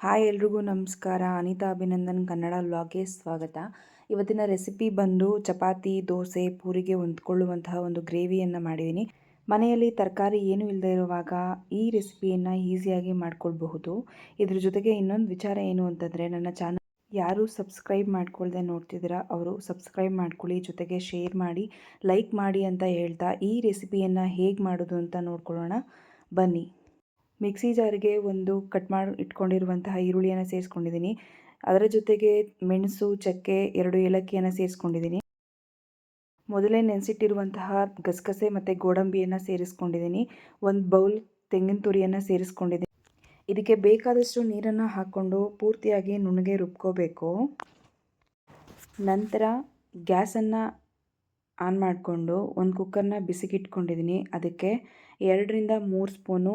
Hi ಎಲ್ರಿಗೂ ನಮಸ್ಕಾರ. ಅನಿತಾ ಅಭಿನಂದನ್, ಕನ್ನಡ ವ್ಲಾಗ್ಗೆ ಸ್ವಾಗತ. ಇವತ್ತಿನ ರೆಸಿಪಿ ಬಂದು ಚಪಾತಿ, ದೋಸೆ, ಪೂರಿಗೆ ಹೊಂದ್ಕೊಳ್ಳುವಂತಹ ಒಂದು ಗ್ರೇವಿಯನ್ನು ಮಾಡಿದ್ದೀನಿ ಮನೆಯಲ್ಲಿ ತರಕಾರಿ ಏನೂ ಇಲ್ಲದೆ ಇರುವಾಗ ಈ ರೆಸಿಪಿಯನ್ನು ಈಸಿಯಾಗಿ ಮಾಡ್ಕೊಳ್ಬಹುದು. ಇದ್ರ ಜೊತೆಗೆ ಇನ್ನೊಂದು ವಿಚಾರ ಏನು ಅಂತಂದರೆ, ನನ್ನ ಚಾನಲ್ ಯಾರು ಸಬ್ಸ್ಕ್ರೈಬ್ ಮಾಡ್ಕೊಳ್ಳದೆ ನೋಡ್ತಿದ್ದೀರಾ, ಅವರು ಸಬ್ಸ್ಕ್ರೈಬ್ ಮಾಡ್ಕೊಳ್ಳಿ, ಜೊತೆಗೆ ಶೇರ್ ಮಾಡಿ, ಲೈಕ್ ಮಾಡಿ ಅಂತ ಹೇಳ್ತಾ ಈ ರೆಸಿಪಿಯನ್ನು ಹೇಗೆ ಮಾಡೋದು ಅಂತ ನೋಡ್ಕೊಳ್ಳೋಣ. ಬನ್ನಿ. ಮಿಕ್ಸಿ ಜಾರಿಗೆ ಒಂದು ಕಟ್ ಮಾಡಿ, ಇಟ್ಕೊಂಡಿರುವಂತಹ ಈರುಳ್ಳಿಯನ್ನು ಸೇರಿಸ್ಕೊಂಡಿದ್ದೀನಿ. ಅದರ ಜೊತೆಗೆ ಮೆಣಸು, ಚಕ್ಕೆ, ಎರಡು ಏಲಕ್ಕಿಯನ್ನು ಸೇರಿಸ್ಕೊಂಡಿದ್ದೀನಿ. ಮೊದಲೇ ನೆನೆಸಿಟ್ಟಿರುವಂತಹ ಗಸಗಸೆ ಮತ್ತು ಗೋಡಂಬಿಯನ್ನು ಸೇರಿಸ್ಕೊಂಡಿದ್ದೀನಿ. ಒಂದು ಬೌಲ್ ತೆಂಗಿನ ತುರಿಯನ್ನು ಸೇರಿಸ್ಕೊಂಡಿದ್ದೀನಿ. ಇದಕ್ಕೆ ಬೇಕಾದಷ್ಟು ನೀರನ್ನು ಹಾಕ್ಕೊಂಡು ಪೂರ್ತಿಯಾಗಿ ನುಣ್ಣಗೆ ರುಬ್ಕೋಬೇಕು. ನಂತರ ಗ್ಯಾಸನ್ನು ಆನ್ ಮಾಡಿಕೊಂಡು ಒಂದು ಕುಕ್ಕರ್ನ ಬಿಸಿಗಿಟ್ಕೊಂಡಿದ್ದೀನಿ. ಅದಕ್ಕೆ ಎರಡರಿಂದ ಮೂರು ಸ್ಪೂನು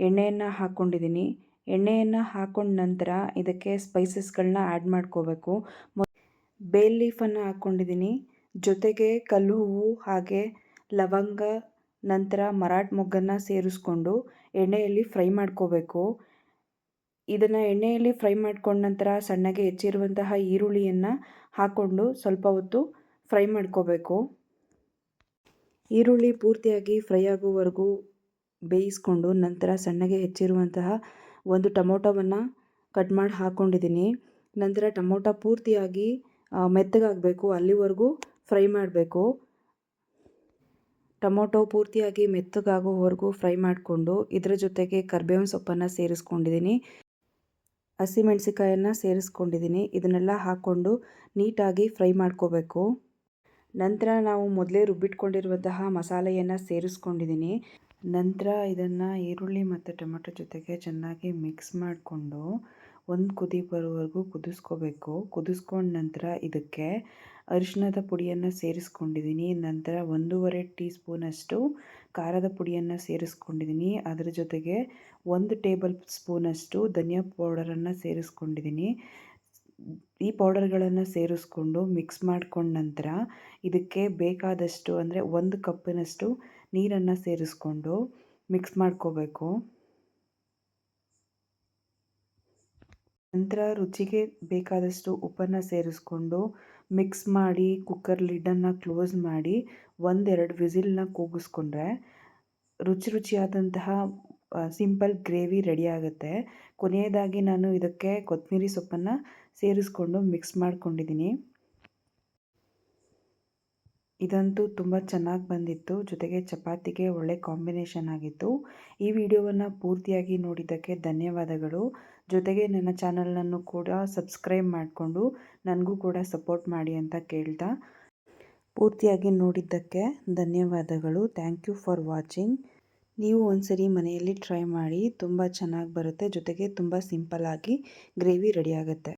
ಎಣ್ಣೆಯನ್ನು ಹಾಕ್ಕೊಂಡಿದ್ದೀನಿ ಎಣ್ಣೆಯನ್ನು ಹಾಕ್ಕೊಂಡ ನಂತರ ಇದಕ್ಕೆ ಸ್ಪೈಸಸ್ಗಳನ್ನ ಆ್ಯಡ್ ಮಾಡ್ಕೋಬೇಕು. ಬೇ ಲೀಫನ್ನು ಹಾಕ್ಕೊಂಡಿದ್ದೀನಿ ಜೊತೆಗೆ ಕಲ್ಲು ಹೂವು ಹಾಗೆ ಲವಂಗ, ನಂತರ ಮರಾಠ ಮೊಗ್ಗನ್ನು ಸೇರಿಸ್ಕೊಂಡು ಎಣ್ಣೆಯಲ್ಲಿ ಫ್ರೈ ಮಾಡ್ಕೋಬೇಕು. ಇದನ್ನು ಎಣ್ಣೆಯಲ್ಲಿ ಫ್ರೈ ಮಾಡ್ಕೊಂಡ ನಂತರ ಸಣ್ಣಗೆ ಹೆಚ್ಚಿರುವಂತಹ ಈರುಳ್ಳಿಯನ್ನು ಹಾಕ್ಕೊಂಡು ಸ್ವಲ್ಪ ಹೊತ್ತು ಫ್ರೈ ಮಾಡ್ಕೋಬೇಕು. ಈರುಳ್ಳಿ ಪೂರ್ತಿಯಾಗಿ ಫ್ರೈ ಆಗೋವರೆಗೂ ಬೇಯಿಸ್ಕೊಂಡು ನಂತರ ಸಣ್ಣಗೆ ಹೆಚ್ಚಿರುವಂತಹ ಒಂದು ಟೊಮೊಟೊವನ್ನು ಕಟ್ ಮಾಡಿ ಹಾಕ್ಕೊಂಡಿದ್ದೀನಿ ನಂತರ ಟೊಮೊಟೊ ಪೂರ್ತಿಯಾಗಿ ಮೆತ್ತಗಾಗಬೇಕು. ಅಲ್ಲಿವರೆಗೂ ಫ್ರೈ ಮಾಡಬೇಕು. ಟೊಮೊಟೊ ಪೂರ್ತಿಯಾಗಿ ಮೆತ್ತಗಾಗೋವರೆಗೂ ಫ್ರೈ ಮಾಡಿಕೊಂಡು ಇದರ ಜೊತೆಗೆ ಕರ್ಬೇವಿನ ಸೊಪ್ಪನ್ನು ಸೇರಿಸ್ಕೊಂಡಿದ್ದೀನಿ. ಹಸಿಮೆಣಸಿಕಾಯನ್ನು ಸೇರಿಸ್ಕೊಂಡಿದ್ದೀನಿ. ಇದನ್ನೆಲ್ಲ ಹಾಕ್ಕೊಂಡು ನೀಟಾಗಿ ಫ್ರೈ ಮಾಡ್ಕೋಬೇಕು. ನಂತರ ನಾವು ಮೊದಲೇ ರುಬ್ಬಿಟ್ಕೊಂಡಿರುವಂತಹ ಮಸಾಲೆಯನ್ನು ಸೇರಿಸ್ಕೊಂಡಿದ್ದೀನಿ. ನಂತರ ಇದನ್ನು ಈರುಳ್ಳಿ ಮತ್ತು ಟೊಮೆಟೊ ಜೊತೆಗೆ ಚೆನ್ನಾಗಿ ಮಿಕ್ಸ್ ಮಾಡಿಕೊಂಡು ಒಂದು ಕುದಿ ಬರೋವರೆಗೂ ಕುದಿಸ್ಕೋಬೇಕು. ಕುದಿಸ್ಕೊಂಡ ನಂತರ ಇದಕ್ಕೆ ಅರಿಶಿಣದ ಪುಡಿಯನ್ನು ಸೇರಿಸ್ಕೊಂಡಿದ್ದೀನಿ ನಂತರ ಒಂದೂವರೆ ಟೀ ಸ್ಪೂನಷ್ಟು ಖಾರದ ಪುಡಿಯನ್ನು ಸೇರಿಸ್ಕೊಂಡಿದ್ದೀನಿ ಅದರ ಜೊತೆಗೆ ಒಂದು ಟೇಬಲ್ ಸ್ಪೂನಷ್ಟು ಧನಿಯಾ ಪೌಡರನ್ನು ಸೇರಿಸ್ಕೊಂಡಿದ್ದೀನಿ ಈ ಪೌಡರ್ಗಳನ್ನು ಸೇರಿಸ್ಕೊಂಡು ಮಿಕ್ಸ್ ಮಾಡ್ಕೊಂಡ ನಂತರ ಇದಕ್ಕೆ ಬೇಕಾದಷ್ಟು ಅಂದರೆ ಒಂದು ಕಪ್ಪಿನಷ್ಟು ನೀರನ್ನು ಸೇರಿಸ್ಕೊಂಡು ಮಿಕ್ಸ್ ಮಾಡ್ಕೋಬೇಕು. ನಂತರ ರುಚಿಗೆ ಬೇಕಾದಷ್ಟು ಉಪ್ಪನ್ನು ಸೇರಿಸ್ಕೊಂಡು ಮಿಕ್ಸ್ ಮಾಡಿ ಕುಕ್ಕರ್ ಲಿಡ್ಡನ್ನು ಕ್ಲೋಸ್ ಮಾಡಿ ಒಂದೆರಡು ವಿಸಿಲ್ನ ಕೂಗಿಸ್ಕೊಂಡ್ರೆ ರುಚಿ ರುಚಿಯಾದಂತಹ ಸಿಂಪಲ್ ಗ್ರೇವಿ ರೆಡಿ ಆಗುತ್ತೆ. ಕೊನೆಯದಾಗಿ ನಾನು ಇದಕ್ಕೆ ಕೊತ್ತಂಬರಿ ಸೊಪ್ಪನ್ನು ಸೇರಿಸ್ಕೊಂಡು ಮಿಕ್ಸ್ ಮಾಡ್ಕೊಂಡಿದ್ದೀನಿ. ಇದಂತೂ ತುಂಬ ಚೆನ್ನಾಗಿ ಬಂದಿತ್ತು. ಜೊತೆಗೆ ಚಪಾತಿಗೆ ಒಳ್ಳೆ ಕಾಂಬಿನೇಷನ್ ಆಗಿತ್ತು. ಈ ವಿಡಿಯೋವನ್ನು ಪೂರ್ತಿಯಾಗಿ ನೋಡಿದ್ದಕ್ಕೆ ಧನ್ಯವಾದಗಳು. ಜೊತೆಗೆ ನನ್ನ ಚಾನಲನ್ನು ಕೂಡ ಸಬ್ಸ್ಕ್ರೈಬ್ ಮಾಡಿಕೊಂಡು ನನಗೂ ಕೂಡ ಸಪೋರ್ಟ್ ಮಾಡಿ ಅಂತ ಕೇಳ್ತಾ ಪೂರ್ತಿಯಾಗಿ ನೋಡಿದ್ದಕ್ಕೆ ಧನ್ಯವಾದಗಳು. Thank you for watching. ನೀವು ಒಂದ್ಸರಿ ಮನೆಯಲ್ಲಿ ಟ್ರೈ ಮಾಡಿ, ತುಂಬ ಚೆನ್ನಾಗಿ ಬರುತ್ತೆ. ಜೊತೆಗೆ ತುಂಬ ಸಿಂಪಲ್ಲಾಗಿ ಗ್ರೇವಿ ರೆಡಿ ಆಗುತ್ತೆ.